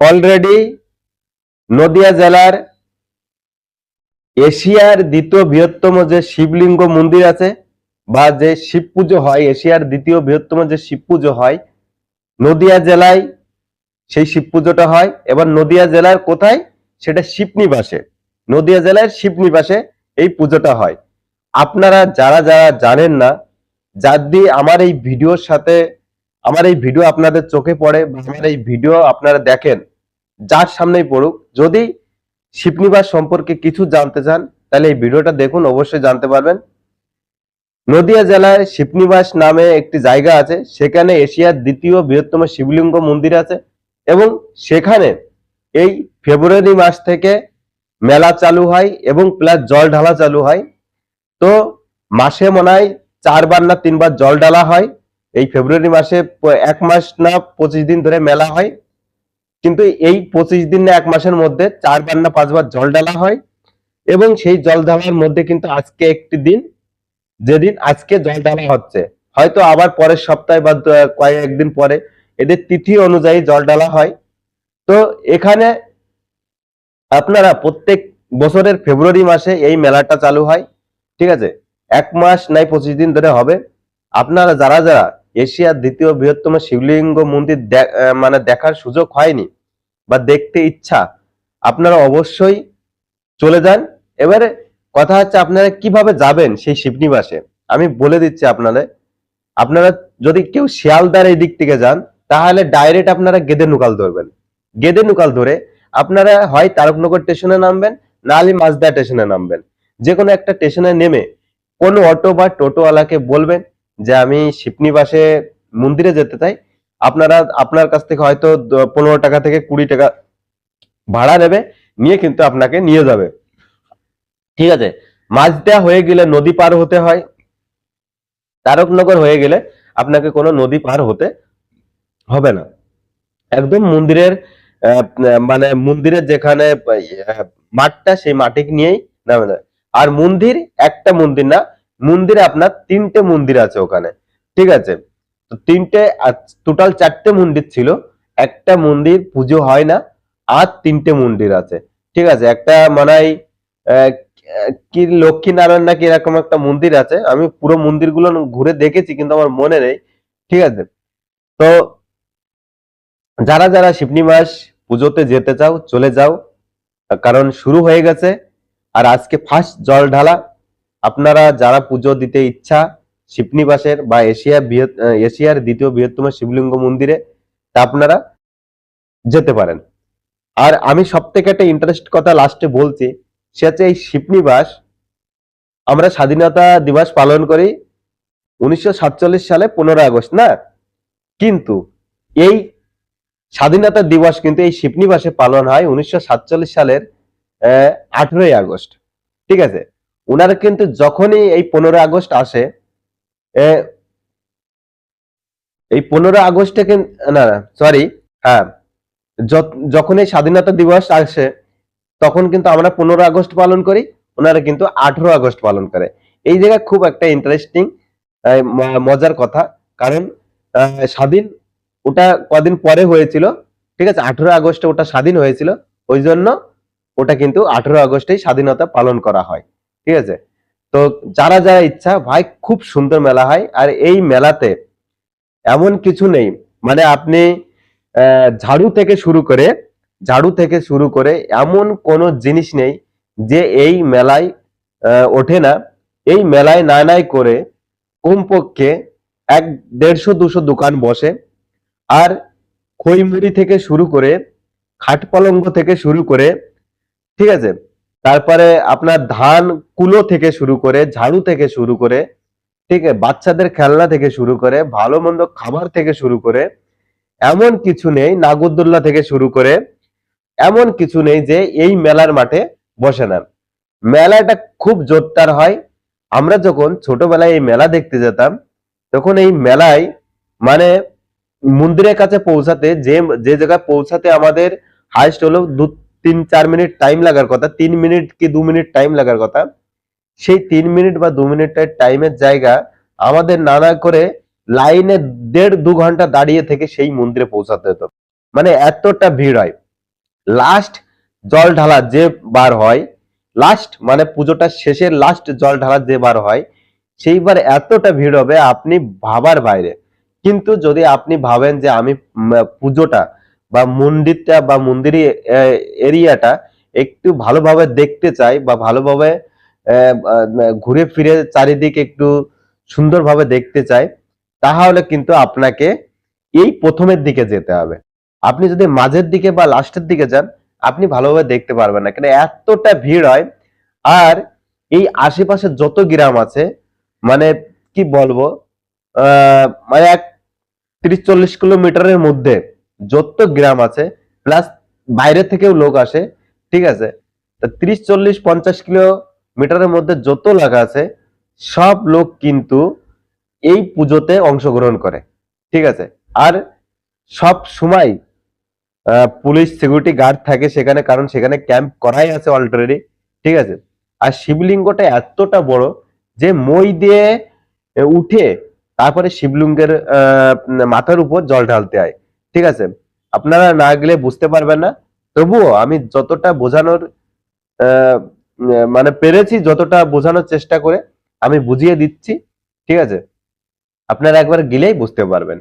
Already Nadia জেলার এশিয়ার দ্বিতীয় বৃহত্তম যে শিবলিঙ্গ মন্দির আছে বা যে শিব পুজো হয়, এশিয়ার দ্বিতীয় বৃহত্তম যে শিব পুজো হয়, নদিয়া জেলায় সেই শিব পুজোটা হয়। এবার নদিয়া জেলার কোথায়? সেটা শিবনিবাসে নদিয়া জেলার শিবনিবাসে এই পুজোটা হয়। আপনারা যারা যারা জানেন না, যার দিয়ে আমার এই ভিডিওর সাথে আমার এই ভিডিও আপনাদের চোখে পড়ে আমার এই ভিডিও আপনারা দেখেন যার সামনেই পড়ুক। যদি শিবনিবাস সম্পর্কে কিছু জানতে চান তাহলে এই ভিডিওটা দেখুন অবশ্যই জানতে পারবেন। নদিয়া জেলায় শিবনিবাস নামে একটি জায়গা আছে সেখানে এশিয়ার দ্বিতীয় বৃহত্তম শিবলিঙ্গ মন্দির আছে এবং সেখানে এই ফেব্রুয়ারি মাস থেকে মেলা চালু হয় এবং প্লাস জল ঢালা চালু হয়। তো মাসে মনে হয় চারবার না তিনবার জল ঢালা হয়। এই ফেব্রুয়ারি মাসে এক মাস না, পঁচিশ দিন ধরে মেলা হয়। কিন্তু এই পঁচিশ দিন না, এক মাসের মধ্যে চারবার না, পাঁচবার জল ঢালা হয়। এবং সেই জল ঢালার মধ্যে কিন্তু আজকে একটি দিন, যেদিন আজকে জল ঢালা হচ্ছে। হয়তো আবার পরের সপ্তাহে বা কয়েকদিন পরে এদের তিথি অনুযায়ী জল ঢালা হয়। তো এখানে আপনারা প্রত্যেক বছরের ফেব্রুয়ারি মাসে এই মেলাটা চালু হয়। ঠিক আছে? এক মাস নাই, পঁচিশ দিন ধরে হবে। আপনারা যারা যারা এশিয়ার দ্বিতীয় বৃহত্তম শিবলিঙ্গ মন্দির মানে দেখার সুযোগ হয়নি বা দেখতে ইচ্ছা। আপনারা অবশ্যই চলে যান। এবারে কথা হচ্ছে আপনারা কীভাবে যাবেন সেই শিবনিবাসে? আমি বলে দিচ্ছি আপনাদের, আপনারা যদি কেউ শিয়ালদার এই দিক থেকে যান, তাহলে ডাইরেক্ট আপনারা গেদে নুকাল ধরবেন। গেদে নুকাল ধরে আপনারা হয় তারকনগর স্টেশনে নামবেন নাহলে মাঝদা স্টেশনে নামবেন। যে কোনো একটা স্টেশনে নেমে কোনো অটো বা টোটোওয়ালাকে বলবেন যে আমি শিবনিবাসে মন্দিরে যেতে চাই, আপনারা, আপনার কাছ থেকে হয়তো পনেরো টাকা থেকে কুড়ি টাকা ভাড়া নেবে, নিয়ে কিন্তু আপনাকে নিয়ে যাবে। ঠিক আছে? মাছ দেওয়া হয়ে গেলে নদী পার হতে হয়। তারকনগর হয়ে গেলে আপনাকে কোনো নদী পার হতে হবে না। একদম মন্দিরের মানে মন্দিরের যেখানে মাঠটা সেই মাঠে নিয়েই নামে যায়। আর মন্দির একটা মন্দির না মন্দিরে আপনার তিনটে মন্দির আছে ওখানে। ঠিক আছে? তো তিনটে টোটাল চারটে মন্দির ছিল। একটা মন্দির পুজো হয় না, আর তিনটে মন্দির আছে। ঠিক আছে? একটা মানে কি লক্ষ্মী নারায়ণ নাকি এরকম একটা মন্দির আছে। আমি পুরো মন্দিরগুলো ঘুরে দেখেছি, কিন্তু আমার মনে নেই। ঠিক আছে? তো যারা যারা শিবনি মাস পুজোতে যেতে চাও, চলে যাও। কারণ শুরু হয়ে গেছে। আর আজকে ফার্স্ট জল ঢালা। আপনারা যারা পুজো দিতে ইচ্ছা, শিবনিবাসের বা এশিয়া এশিয়ার দ্বিতীয় বৃহত্তম শিবলিঙ্গ মন্দিরে তা আপনারা যেতে পারেন। আর আমি সব থেকে একটা ইন্টারেস্ট কথা লাস্টে বলছি, সে হচ্ছে এই শিবনিবাস, আমরা স্বাধীনতা দিবস পালন করি উনিশশো সাতচল্লিশ সালে পনেরো আগস্ট, না? কিন্তু এই স্বাধীনতা দিবস কিন্তু এই শিবনিবাসে পালন হয় উনিশশো সাতচল্লিশ সালের আঠেরোই আগস্ট, ঠিক আছে? ওনারা কিন্তু যখনই এই পনেরো আগস্ট আসে এই পনেরো আগস্টে কিন্তু না সরি হ্যাঁ যখন এই স্বাধীনতা দিবস আসে, তখন কিন্তু আমরা পনেরো আগস্ট পালন করি ওনারা কিন্তু আঠেরো আগস্ট পালন করে। এই জায়গায় খুব একটা ইন্টারেস্টিং মজার কথা, কারণ স্বাধীন ওটা কদিন পরে হয়েছিল, ঠিক আছে আঠেরো আগস্টে ওটা স্বাধীন হয়েছিল, ওই জন্য ওটা কিন্তু আঠেরো আগস্টেই স্বাধীনতা পালন করা হয়। ঠিক আছে? তো যারা যারা ইচ্ছা, ভাই, খুব সুন্দর মেলা হয়। আর এই মেলাতে এমন কিছু নেই। মানে আপনি ঝাড়ু থেকে শুরু করে, ঝাড়ু থেকে শুরু করে এমন কোনো জিনিস নেই যে এই মেলায় ওঠে না। এই মেলায় না নাই করে কমপক্ষে এক দেড়শো, দুশো দোকান বসে। আর খইমুড়ি থেকে শুরু করে, খাট থেকে শুরু করে, ঠিক আছে? তারপরে আপনার ধান কুলো থেকে শুরু করে, ঝাড়ু থেকে শুরু করে, ঠিক আছে, বাচ্চাদের খেলনা থেকে শুরু করে, ভালো মন্দ খাবার থেকে শুরু করে, এমন কিছু নেই, নাগরদোল্লা থেকে শুরু করে, এমন কিছু নেই যে এই মেলার মাঠে বসে না। মেলাটা খুব জোরদার হয়। আমরা যখন ছোটবেলায় এই মেলা দেখতে যেতাম, তখন এই মেলায় মানে মন্দিরের কাছে পৌঁছাতে, যে যে জায়গায় পৌঁছাতে আমাদের হাইস্ট হলো দু তিন চার মিনিট টাইম লাগার কথা, তিন মিনিট কি দু মিনিট টাইম লাগার কথা? সেই তিন মিনিট বা দু মিনিটের টাইমের জায়গা আমাদের নানা করে লাইনে দেড় দু ঘণ্টা দাঁড়িয়ে থেকে সেই মন্দিরে পৌঁছাতে হতো। মানে এতটা ভিড় হয়। লাস্ট জল ঢালা যে বার হয় লাস্ট মানে পুজোটা শেষের লাস্ট জল ঢালা যে বার হয়, সেইবার এতটা ভিড় হবে, আপনি ভাবার বাইরে। কিন্তু যদি আপনি ভাবেন যে আমি পুজোটা বা মন্দিরটা বা মন্দিরের এরিয়াটা একটু ভালোভাবে দেখতে চাই বা ভালোভাবে ঘুরে ফিরে চারিদিকে একটু সুন্দরভাবে দেখতে চাই তাহলে কিন্তু আপনাকে এই প্রথমের দিকে যেতে হবে। আপনি যদি মাঝের দিকে বা লাস্টের দিকে যান আপনি ভালোভাবে দেখতে পারবেন না। কেন এতটা ভিড় হয় আর এই আশেপাশে যত গ্রাম আছে মানে কি বলব আহ, মানে এক তিরিশ চল্লিশ কিলোমিটারের মধ্যে যত গ্রাম আছে প্লাস বাইরে থেকেও লোক আসে, ঠিক আছে? তা তিরিশ, চল্লিশ, পঞ্চাশ কিলোমিটারের মধ্যে যত লাগা আছে, সব লোক কিন্তু এই পুজোতে অংশগ্রহণ করে, ঠিক আছে? আর সব সময় পুলিশ সিকিউরিটি গার্ড থাকে সেখানে, কারণ সেখানে ক্যাম্প করাই আছে অলরেডি ঠিক আছে? আর শিবলিঙ্গটা এতটা বড় যে মই দিয়ে উঠে তারপরে শিবলিঙ্গের মাথার উপর জল ঢালতে হয়। ঠিক আছে? আপনারা না গেলে বুঝতে পারবেন না। তবুও আমি যতটা বোঝানোর মানে পেরেছি যতটা বোঝানোর চেষ্টা করে, আমি বুঝিয়ে দিচ্ছি। ঠিক আছে? আপনারা একবার গেলেই বুঝতে পারবেন।